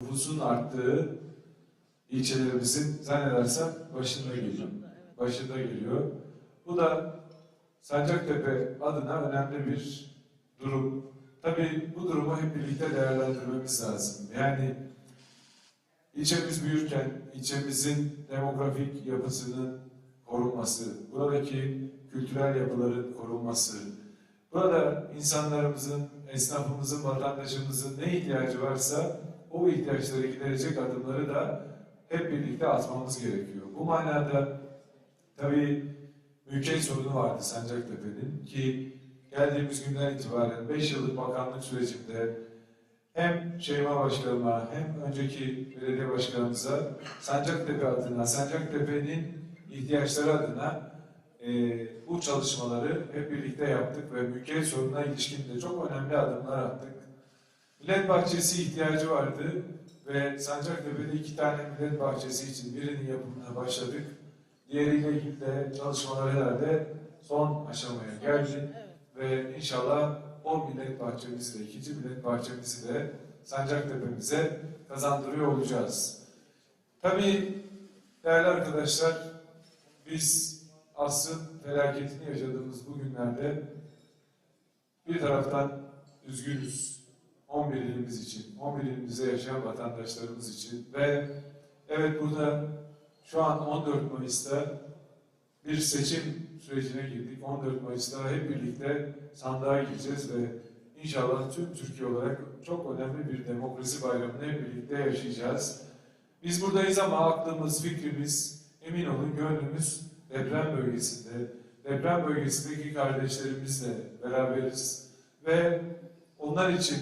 nüfusun arttığı ilçelerimizin zannedersem başında geliyor. Başında geliyor. Bu da Sancaktepe adına önemli bir durum. Tabii bu durumu hep birlikte değerlendirmemiz lazım. Yani ilçemiz büyürken ilçemizin demografik yapısının korunması, buradaki kültürel yapıların korunması, burada insanlarımızın, esnafımızın, vatandaşımızın ne ihtiyacı varsa o ihtiyaçları giderecek adımları da hep birlikte atmamız gerekiyor. Bu manada tabii mülkiyet sorunu vardı Sancaktepe'nin ki geldiğimiz günden itibaren 5 yıllık bakanlık sürecinde hem Şeyma Başkanıma hem önceki belediye başkanımıza Sancaktepe adına, Sancaktepe'nin ihtiyaçları adına e, bu çalışmaları hep birlikte yaptık ve mülkiyet sorununa ilişkin de çok önemli adımlar attık. Millet bahçesi ihtiyacı vardı ve Sancaktepe'de iki tane millet bahçesi için birinin yapımına başladık. Diğeriyle ilgili de çalışmalar herhalde son aşamaya geldi ve inşallah o millet bahçemizi de, ikinci millet bahçemizi de Sancaktepe'mize kazandırıyor olacağız. Tabii değerli arkadaşlar, biz asrın felaketini yaşadığımız bu günlerde bir taraftan üzgünüz. 11 ilimiz için, 11 ilimizde yaşayan vatandaşlarımız için ve evet burada şu an 14 Mayıs'ta bir seçim sürecine girdik. 14 Mayıs'ta hep birlikte sandığa gireceğiz ve inşallah tüm Türkiye olarak çok önemli bir demokrasi bayramını hep birlikte yaşayacağız. Biz buradayız ama aklımız, fikrimiz, emin olun gönlümüz deprem bölgesinde. Deprem bölgesindeki kardeşlerimizle beraberiz ve onlar için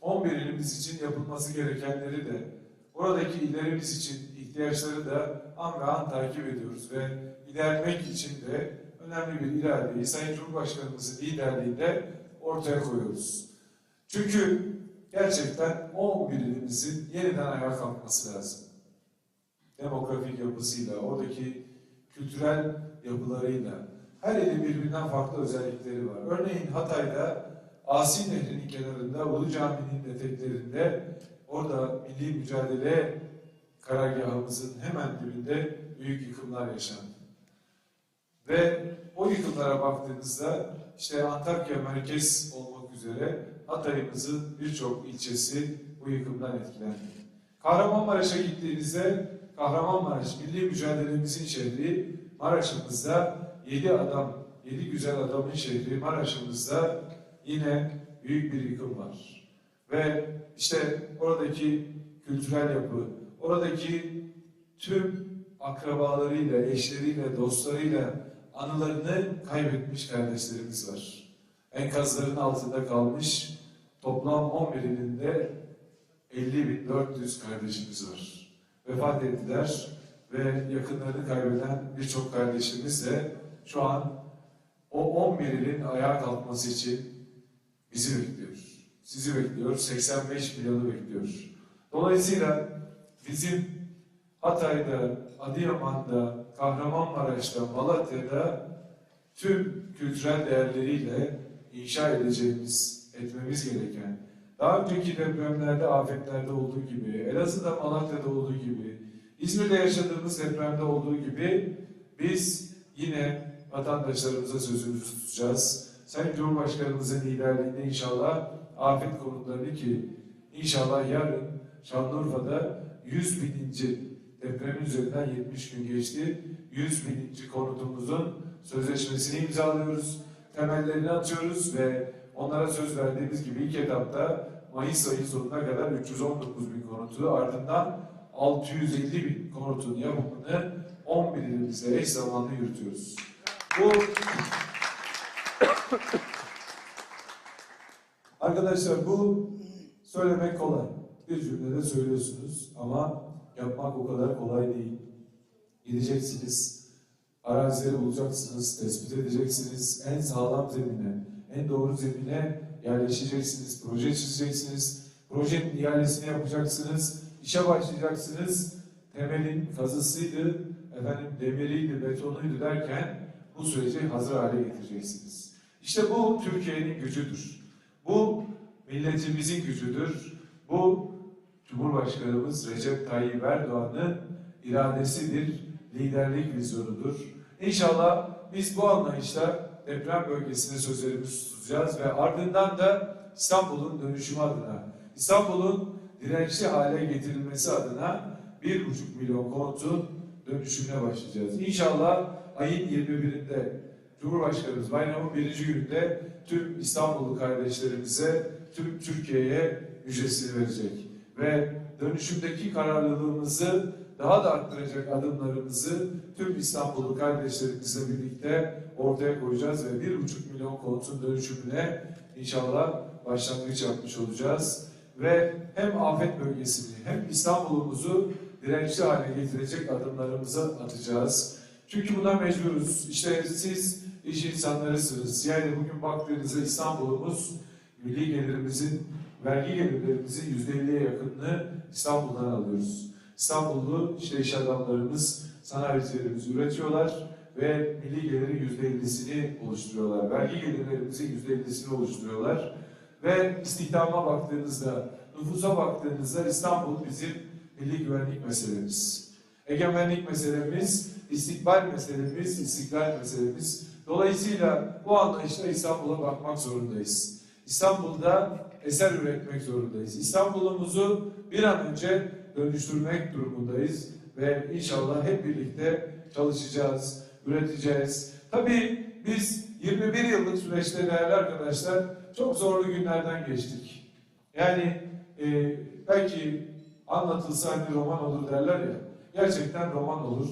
11 ilimiz için yapılması gerekenleri de oradaki illerimiz için ihtiyaçları da an ve an takip ediyoruz ve ilerlemek için de önemli bir iradeyi Sayın Cumhurbaşkanımızın liderliğinde ortaya koyuyoruz. Çünkü gerçekten 11 ilimizin yeniden ayağa kalkması lazım. Demografik yapısıyla, oradaki kültürel yapılarıyla, her ilin birbirinden farklı özellikleri var. Örneğin Hatay'da Asi Nehri'nin kenarında, Ulu Cami'nin eteklerinde, orada milli mücadele karargahımızın hemen dibinde büyük yıkımlar yaşandı. Ve o yıkımlara baktığınızda işte Antakya merkez olmak üzere Hatay'ımızın birçok ilçesi bu yıkımdan etkilendi. Kahramanmaraş'a gittiğinizde Kahramanmaraş milli mücadelemizin şehri Maraş'ımızda 7 adam, 7 güzel adamın şehri Maraş'ımızda yine büyük bir yıkım var. Ve işte oradaki kültürel yapı, oradaki tüm akrabalarıyla, eşleriyle, dostlarıyla anılarını kaybetmiş kardeşlerimiz var. Enkazların altında kalmış toplam 11 ilinde 50.400 kardeşimiz var. Vefat ettiler ve yakınlarını kaybeden birçok kardeşimiz de şu an o 11 ilin ayağa kalkması için bizi bekliyor. Sizi bekliyor. 85 milyonu bekliyor. Dolayısıyla bizim Hatay'da, Adıyaman'da, Kahramanmaraş'ta, Malatya'da tüm kültürel değerleriyle inşa edeceğimiz, etmemiz gereken, daha önceki depremlerde, afetlerde olduğu gibi, Elazığ'da, Malatya'da olduğu gibi, İzmir'de yaşadığımız depremde olduğu gibi biz yine vatandaşlarımıza sözümüzü tutacağız. Sayın Cumhurbaşkanımızın liderliğinde inşallah afet konutlarını ki inşallah yarın Şanlıurfa'da 100 bininci depremin üzerinden 70 gün geçti. 100 bininci konutumuzun sözleşmesini imzalıyoruz. Temellerini atıyoruz ve onlara söz verdiğimiz gibi ilk etapta Mayıs ayı sonuna kadar 319 bin konutu ardından 650 bin konutun yapımını 11 ilimizde eş zamanlı yürütüyoruz. Bu Arkadaşlar bu söylemek kolay. Bir cümlede söylüyorsunuz ama yapmak o kadar kolay değil. Gideceksiniz, arazileri bulacaksınız, tespit edeceksiniz, en sağlam zemine, en doğru zemine yerleşeceksiniz, proje çizeceksiniz, projenin ihalesini yapacaksınız, işe başlayacaksınız, temelin kazısıydı, efendim demiriydi, betonuydu derken bu süreci hazır hale getireceksiniz. İşte bu Türkiye'nin gücüdür. Bu milletimizin gücüdür. Bu Cumhurbaşkanımız Recep Tayyip Erdoğan'ın iradesidir, liderlik vizyonudur. İnşallah biz bu anlayışla deprem bölgesine sözlerimizi tutacağız ve ardından da İstanbul'un dönüşümü adına, İstanbul'un dirençli hale getirilmesi adına bir buçuk milyon konutun dönüşümüne başlayacağız. İnşallah ayın 21'inde Cumhurbaşkanımız bayramın birinci gününde tüm İstanbullu kardeşlerimize, tüm Türkiye'ye müjdesini verecek. Ve dönüşümdeki kararlılığımızı daha da arttıracak adımlarımızı tüm İstanbullu kardeşlerimizle birlikte ortaya koyacağız ve bir buçuk milyon konutun dönüşümüne inşallah başlangıç yapmış olacağız. Ve hem afet bölgesini hem İstanbul'umuzu dirençli hale getirecek adımlarımızı atacağız. Çünkü buna mecburuz. İşte siz iş insanlarısınız. Yani bugün baktığınızda İstanbul'umuz milli gelirimizin, vergi gelirlerimizin yüzde elliye yakınını İstanbul'dan alıyoruz. İstanbullu işte iş adamlarımız, sanayicilerimiz üretiyorlar ve milli gelirin yüzde ellisini oluşturuyorlar. Vergi gelirlerimizin yüzde ellisini oluşturuyorlar. Ve istihdama baktığınızda, nüfusa baktığınızda İstanbul bizim milli güvenlik meselemiz. Egemenlik meselemiz, istikbal meselemiz, istiklal meselemiz. Dolayısıyla bu anlayışla İstanbul'a bakmak zorundayız. İstanbul'da eser üretmek zorundayız. İstanbul'umuzu bir an önce dönüştürmek durumundayız ve inşallah hep birlikte çalışacağız, üreteceğiz. Tabii biz 21 yıllık süreçte değerli arkadaşlar çok zorlu günlerden geçtik. Yani e, belki anlatılsa hani roman olur derler ya, gerçekten roman olur.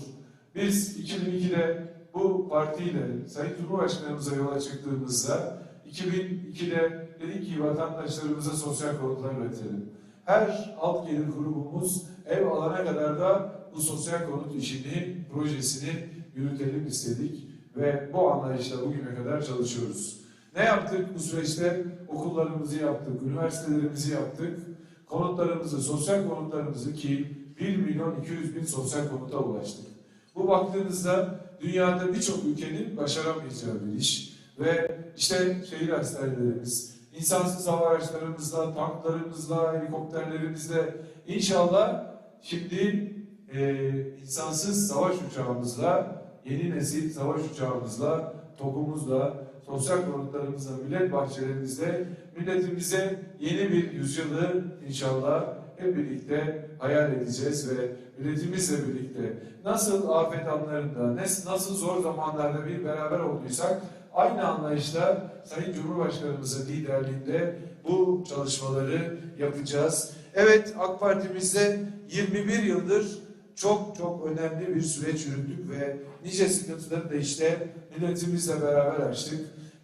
Biz 2002'de bu partiyle Sayın Cumhurbaşkanımıza yola çıktığımızda 2002'de dedik ki vatandaşlarımıza sosyal konutlar üretelim. Her alt gelir grubumuz ev alana kadar da bu sosyal konut işini, projesini yürütelim istedik ve bu anlayışla bugüne kadar çalışıyoruz. Ne yaptık bu süreçte? Okullarımızı yaptık, üniversitelerimizi yaptık, konutlarımızı, sosyal konutlarımızı ki 1 milyon 200 bin sosyal konuta ulaştık. Bu baktığınızda dünyada birçok ülkenin başaramayacağı bir iş. Ve işte şehir hastanelerimiz, insansız hava araçlarımızla, tanklarımızla, helikopterlerimizle inşallah şimdi e, insansız savaş uçağımızla, yeni nesil savaş uçağımızla, TOG'umuzla, sosyal konutlarımızla, millet bahçelerimizle milletimize yeni bir yüzyılı inşallah hep birlikte hayal edeceğiz ve milletimizle birlikte nasıl afet anlarında, nasıl zor zamanlarda bir beraber olduysak aynı anlayışla Sayın Cumhurbaşkanımızın liderliğinde bu çalışmaları yapacağız. Evet AK Partimizde 21 yıldır çok çok önemli bir süreç yürüttük ve nice sıkıntıları da işte milletimizle beraber açtık.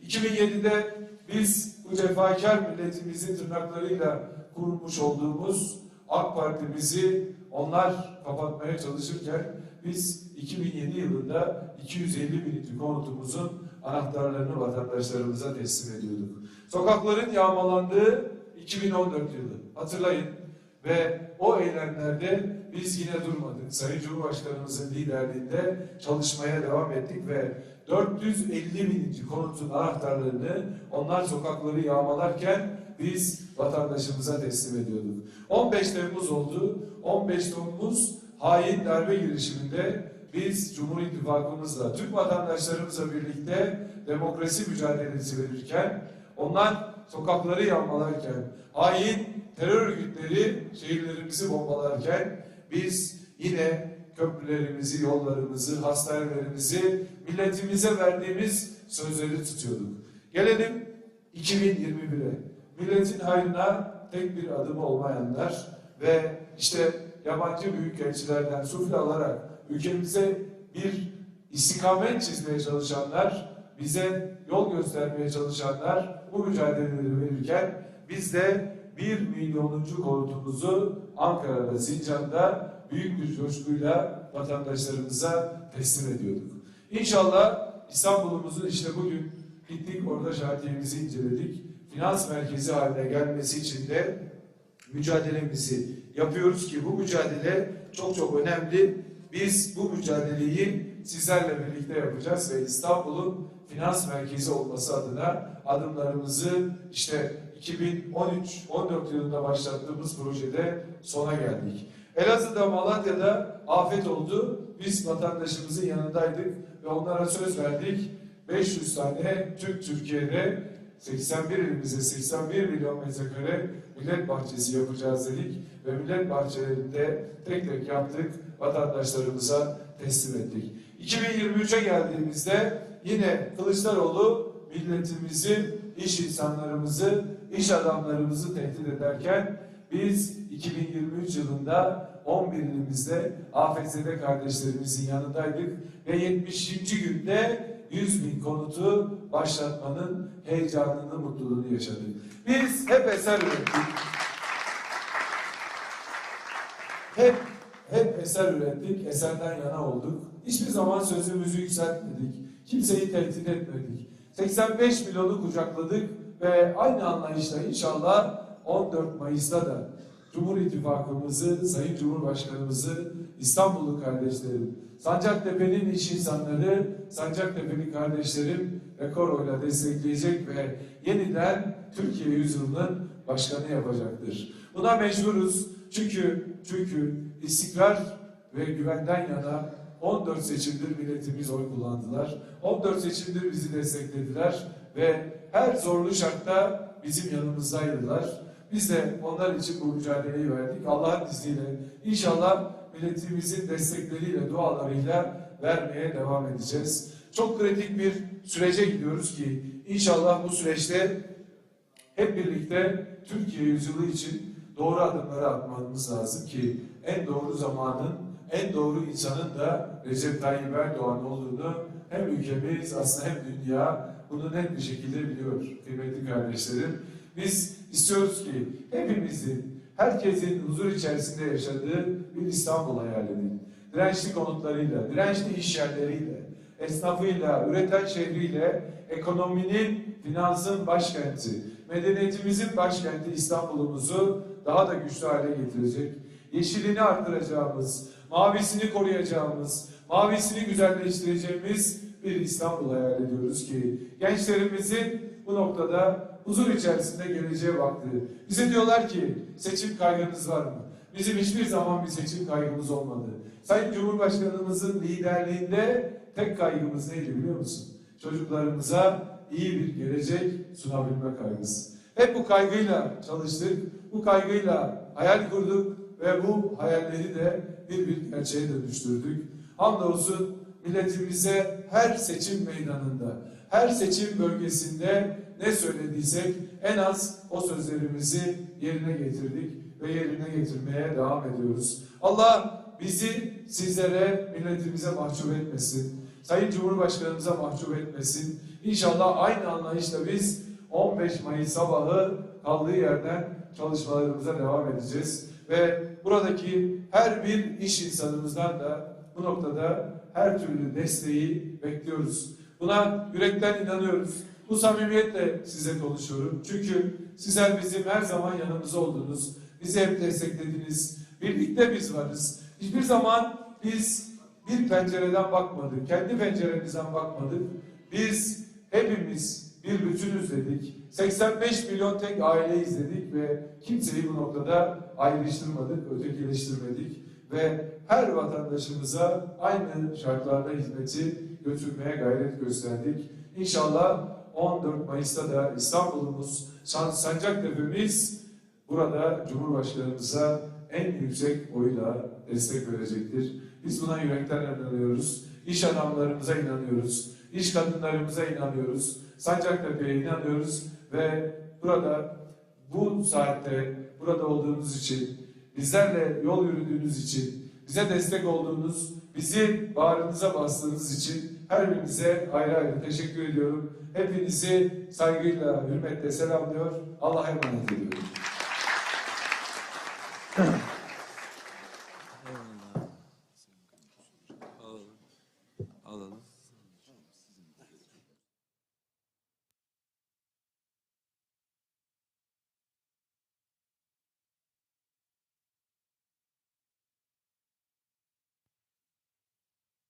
2007'de biz bu cefakar milletimizin tırnaklarıyla kurmuş olduğumuz AK Parti'mizi onlar kapatmaya çalışırken biz 2007 yılında 250 binlik konutumuzun anahtarlarını vatandaşlarımıza teslim ediyorduk. Sokakların yağmalandığı 2014 yılı hatırlayın ve o eylemlerde biz yine durmadık. Sayın Cumhurbaşkanımızın liderliğinde çalışmaya devam ettik ve 450 bininci konutun anahtarlarını onlar sokakları yağmalarken biz vatandaşımıza teslim ediyorduk. 15 Temmuz oldu. 15 Temmuz hain darbe girişiminde biz Cumhur İttifakımızla, Türk vatandaşlarımızla birlikte demokrasi mücadelesi verirken, onlar sokakları yağmalarken, hain terör örgütleri şehirlerimizi bombalarken biz yine köprülerimizi, yollarımızı, hastanelerimizi milletimize verdiğimiz sözleri tutuyorduk. Gelelim 2021'e. Milletin hayrına tek bir adım olmayanlar ve işte yabancı büyükelçilerden sufle alarak ülkemize bir istikamet çizmeye çalışanlar, bize yol göstermeye çalışanlar bu mücadeleleri verirken biz de bir milyonuncu konutumuzu Ankara'da, Sincan'da büyük bir coşkuyla vatandaşlarımıza teslim ediyorduk. İnşallah İstanbul'umuzun işte bugün gittik orada şartiyemizi inceledik. Finans merkezi haline gelmesi için de mücadelemizi yapıyoruz ki bu mücadele çok çok önemli. Biz bu mücadeleyi sizlerle birlikte yapacağız ve İstanbul'un finans merkezi olması adına adımlarımızı işte 2013-14 yılında başlattığımız projede sona geldik. Elazığ'da, Malatya'da afet oldu. Biz vatandaşımızın yanındaydık ve onlara söz verdik. 500 tane tüm Türkiye'de 81 ilimize 81 milyon metrekare millet bahçesi yapacağız dedik ve millet bahçelerinde tek tek yaptık, vatandaşlarımıza teslim ettik. 2023'e geldiğimizde yine Kılıçdaroğlu milletimizi, iş insanlarımızı, iş adamlarımızı tehdit ederken biz 2023 yılında 11 ilimizde afetzede kardeşlerimizin yanındaydık ve 70. günde 100 bin konutu başlatmanın heyecanını, mutluluğunu yaşadık. Biz hep eser ürettik. Hep hep eser ürettik, eserden yana olduk. Hiçbir zaman sözümüzü yükseltmedik. Kimseyi tehdit etmedik. 85 milyonu kucakladık ve aynı anlayışla inşallah 14 Mayıs'ta da Cumhur İttifakımızı, Sayın Cumhurbaşkanımızı, İstanbullu kardeşlerim, Sancaktepe'nin iş insanları, Sancaktepe'li kardeşlerim rekor oyla destekleyecek ve yeniden Türkiye yüzyılının başkanı yapacaktır. Buna mecburuz. Çünkü çünkü istikrar ve güvenden yana 14 seçimdir milletimiz oy kullandılar. 14 seçimdir bizi desteklediler ve her zorlu şartta bizim yanımızdaydılar. Biz de onlar için bu mücadeleyi verdik. Allah'ın izniyle inşallah milletimizin destekleriyle, dualarıyla vermeye devam edeceğiz. Çok kritik bir sürece gidiyoruz ki inşallah bu süreçte hep birlikte Türkiye yüzyılı için doğru adımları atmamız lazım ki en doğru zamanın, en doğru insanın da Recep Tayyip Erdoğan olduğunu hem ülkemiz aslında hem dünya bunu net bir şekilde biliyor kıymetli kardeşlerim. Biz istiyoruz ki hepimizin, herkesin huzur içerisinde yaşadığı bir İstanbul hayalini, dirençli konutlarıyla, dirençli iş yerleriyle, esnafıyla, üreten şehriyle, ekonominin, finansın başkenti, medeniyetimizin başkenti İstanbul'umuzu daha da güçlü hale getirecek, yeşilini arttıracağımız, mavisini koruyacağımız, mavisini güzelleştireceğimiz bir İstanbul hayal ediyoruz ki gençlerimizin bu noktada huzur içerisinde geleceğe baktığı. Bize diyorlar ki seçim kaygınız var mı? Bizim hiçbir zaman bir seçim kaygımız olmadı. Sayın Cumhurbaşkanımızın liderliğinde tek kaygımız neydi biliyor musun? Çocuklarımıza iyi bir gelecek sunabilme kaygısı. Hep bu kaygıyla çalıştık, bu kaygıyla hayal kurduk ve bu hayalleri de bir bir gerçeğe dönüştürdük. Hamdolsun milletimize her seçim meydanında, her seçim bölgesinde ne söylediysek en az o sözlerimizi yerine getirdik ve yerine getirmeye devam ediyoruz. Allah bizi sizlere, milletimize mahcup etmesin. Sayın Cumhurbaşkanımıza mahcup etmesin. İnşallah aynı anlayışla biz 15 Mayıs sabahı kaldığı yerden çalışmalarımıza devam edeceğiz. Ve buradaki her bir iş insanımızdan da bu noktada her türlü desteği bekliyoruz. Buna yürekten inanıyoruz. Bu samimiyetle size konuşuyorum. Çünkü sizler bizim her zaman yanımızda oldunuz. Bizi hep desteklediniz. Birlikte biz varız. Hiçbir zaman biz bir pencereden bakmadık. Kendi penceremizden bakmadık. Biz hepimiz bir bütünüz dedik. 85 milyon tek aile izledik ve kimseyi bu noktada ayrıştırmadık, ötekileştirmedik ve her vatandaşımıza aynı şartlarda hizmeti götürmeye gayret gösterdik. İnşallah 14 Mayıs'ta da İstanbul'umuz, San- Sancaktepe'miz burada Cumhurbaşkanımıza en yüksek oyla destek verecektir. Biz buna yürekten inanıyoruz. İş adamlarımıza inanıyoruz. İş kadınlarımıza inanıyoruz. Sancaktepe'ye inanıyoruz ve burada bu saatte burada olduğunuz için, bizlerle yol yürüdüğünüz için, bize destek olduğunuz, bizi bağrınıza bastığınız için her birinize ayrı ayrı teşekkür ediyorum. Hepinizi saygıyla, hürmetle selamlıyor. Allah'a emanet ediyorum. Huh.